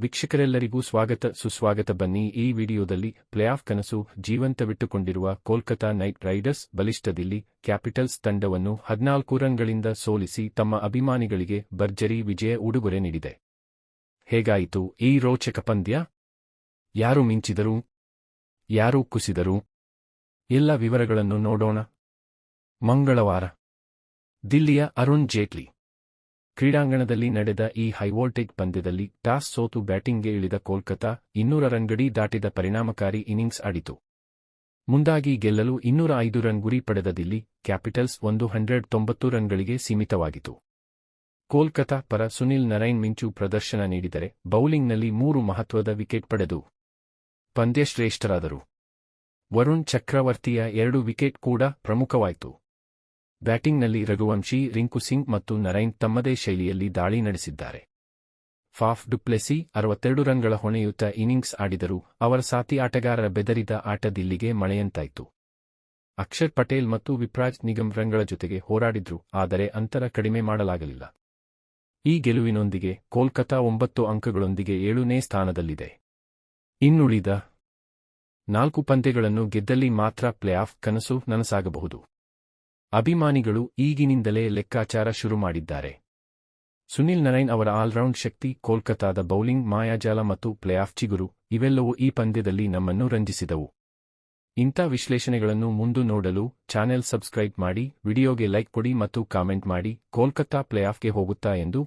ವೀಕ್ಷಕರೆಲ್ಲರಿಗೂ ಸ್ವಾಗತ, ಸುಸ್ವಾಗತ ಬನ್ನಿ. ಈ ವಿಡಿಯೋದಲ್ಲಿ ಪ್ಲೇಆಫ್ ಕನಸು, ಜೀವಂತವಿಟ್ಟುಕೊಂಡಿರುವ ಕೋಲ್ಕತಾ ನೈಟ್ ರೈಡರ್ಸ್ ಬಲಿಷ್ಠ ದಿಲ್ಲಿ ಕ್ಯಾಪಿಟಲ್ಸ್ ತಂಡವನ್ನು ಹದಿನಾಲ್ಕು ರನ್ಗಳಿಂದ ಸೋಲಿಸಿ ತಮ್ಮ ಅಭಿಮಾನಿಗಳಿಗೆ ಭರ್ಜರಿ ವಿಜಯ ಉಡುಗೊರೆ ನೀಡಿದೆ. ಹೇಗಾಯಿತು? ಈ ರೋಚಕ ಪಂದ್ಯ? ಯಾರು ಮಿಂಚಿದರು? ಯಾರು ಕುಸಿದರು? ಎಲ್ಲ ವಿವರಗಳನ್ನು ನೋಡೋಣ. ಮಂಗಳವಾರ. ದಿಲ್ಲಿಯ ಅರುಣ್ ಜೇಟ್ಲಿ. ಕ್ರೀಡಾಂಗಣದಲ್ಲಿ ನಡೆದ ಈ ಹೈವೋಲ್ಟೇಜ್ ಪಂದ್ಯದಲ್ಲಿ ಟಾಸ್ ಸೋತು ಬ್ಯಾಟಿಂಗ್ಗೆ ಇಳಿದ ಕೋಲ್ಕತಾ ಇನ್ನೂರ ರನ್ ಗಡಿ ದಾಟಿದ ಪರಿಣಾಮಕಾರಿ ಇನ್ನಿಂಗ್ಸ್ ಆಡಿತು. ಮುಂದಾಗಿ ಗೆಲ್ಲಲು ಇನ್ನೂರ ಐದು ರನ್ ಗುರಿ ಪಡೆದ ದಿಲ್ಲಿ ಕ್ಯಾಪಿಟಲ್ಸ್ ಒಂದು ಹಂಡ್ರೆಡ್ ತೊಂಬತ್ತು ರನ್ಗಳಿಗೆ ಸೀಮಿತವಾಗಿತು ಕೋಲ್ಕತಾ ಪರ ಸುನಿಲ್ ನರೈನ್ ಮಿಂಚು ಪ್ರದರ್ಶನ ನೀಡಿದರೆ ಬೌಲಿಂಗ್ನಲ್ಲಿ ಮೂರು ಮಹತ್ವದ ವಿಕೆಟ್ ಪಡೆದು ಪಂದ್ಯಶ್ರೇಷ್ಠರಾದರು. ವರುಣ್ ಚಕ್ರವರ್ತಿಯ ಎರಡು ವಿಕೆಟ್ ಕೂಡ ಪ್ರಮುಖವಾಯಿತು. ಬ್ಯಾಟಿಂಗ್ನಲ್ಲಿ ರಘುವಂಶಿ, ರಿಂಕು ಸಿಂಗ್ ಮತ್ತು ನರೈನ್ ತಮ್ಮದೇ ಶೈಲಿಯಲ್ಲಿ ದಾಳಿ ನಡೆಸಿದ್ದಾರೆ. ಫಾಫ್ ಡುಪ್ಲೆಸಿ ಅರವತ್ತೆರಡು ರನ್ಗಳ ಹೊಣೆಯುತ್ತ ಇನ್ನಿಂಗ್ಸ್ ಆಡಿದರೂ. ಅವರ ಸಾತಿ ಆಟಗಾರರ ಬೆದರಿದ ಆಟದಿಲ್ಲಿಗೆ ಮಳೆಯಂತಾಯಿತು. ಅಕ್ಷರ್ ಪಟೇಲ್ ಮತ್ತು ವಿಪ್ರಾಜ್ ನಿಗಮ್ ರನ್ಗಳ ಜೊತೆಗೆ ಹೋರಾಡಿದ್ರು, ಆದರೆ ಅಂತರ ಕಡಿಮೆ ಮಾಡಲಾಗಲಿಲ್ಲ. ಈ ಗೆಲುವಿನೊಂದಿಗೆ ಕೋಲ್ಕತಾ ಒಂಬತ್ತು ಅಂಕಗಳೊಂದಿಗೆ ಏಳನೇ ಸ್ಥಾನದಲ್ಲಿದೆ. ಇನ್ನುಳಿದ ನಾಲ್ಕು ಪಂದ್ಯಗಳನ್ನು ಗೆದ್ದಲ್ಲಿ ಮಾತ್ರ ಪ್ಲೇಆಫ್ ಕನಸು ನನಸಾಗಬಹುದು. ಅಭಿಮಾನಿಗಳು ಈಗಿನಿಂದಲೇ ಲೆಕ್ಕಾಚಾರ ಶುರು ಮಾಡಿದ್ದಾರೆ. ಸುನಿಲ್ ನರೈನ್ ಅವರ ಆಲ್ರೌಂಡ್ ಶಕ್ತಿ, ಕೋಲ್ಕತ್ತಾದ ಬೌಲಿಂಗ್, ಮಾಯಾಜಾಲ ಮತ್ತು ಪ್ಲೇಆಫ್ ಚಿಗುರು, ಇವೆಲ್ಲವೂ ಈ ಪಂದ್ಯದಲ್ಲಿ ನಮ್ಮನ್ನು ರಂಜಿಸಿದವು. ಇಂಥ ವಿಶ್ಲೇಷಣೆಗಳನ್ನು ಮುಂದು ನೋಡಲು ಚಾನೆಲ್ ಸಬ್ಸ್ಕ್ರೈಬ್ ಮಾಡಿ, ವಿಡಿಯೋಗೆ ಲೈಕ್ ಕೊಡಿ ಮತ್ತು ಕಾಮೆಂಟ್ ಮಾಡಿ, ಕೋಲ್ಕತ್ತಾ ಪ್ಲೇಆಫ್ಗೆ ಹೋಗುತ್ತಾ ಎಂದು